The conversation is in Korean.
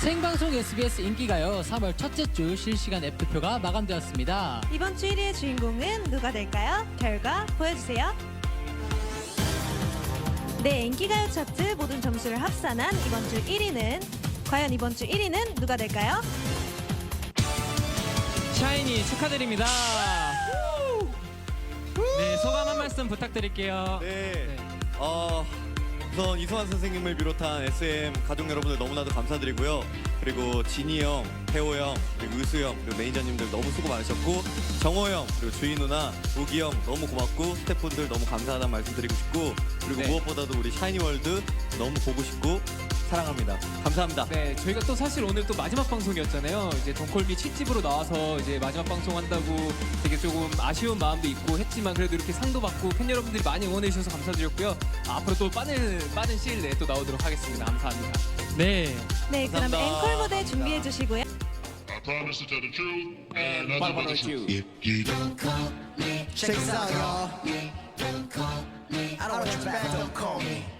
생방송 SBS 인기가요 3월 첫째 주 실시간 앱 투표가 마감되었습니다. 이번 주 1위의 주인공은 누가 될까요? 결과 보여주세요. 네, 인기가요 차트 모든 점수를 합산한 이번 주 1위는 과연 이번 주 1위는 누가 될까요? 샤이니 축하드립니다. 네, 소감 한 말씀 부탁드릴게요. 네. 어, 우선 이승환 선생님을 비롯한 SM 가족 여러분들 너무나도 감사드리고요. 그리고 진희 형, 태호 형, 그리고 의수 형, 그리고 매니저님들 너무 수고 많으셨고 정호 형, 그리고 주희 누나, 우기 형 너무 고맙고 스태프분들 너무 감사하다는 말씀 드리고 싶고 그리고 네. 무엇보다도 우리 샤이니월드 너무 보고 싶고 사랑합니다. 감사합니다. 네, 저희가 또 사실 오늘 또 마지막 방송이었잖아요. 이제 동콜미 칙집으로 나와서 이제 마지막 방송 한다고 되게 조금 아쉬운 마음도 있고 했지만 그래도 이렇게 상도 받고 팬 여러분들이 많이 응원해 주셔서 감사드렸고요. 앞으로 또 빠른 빠른 시일 내에 또 나오도록 하겠습니다. 감사합니다. 네. 네, 그럼 감사합니다. 앵콜 무대 준비해 주시고요. I promise to tell the truth and nothing but the truth. you. If you don't Check this out, y'all. I don't want you back, don't call me.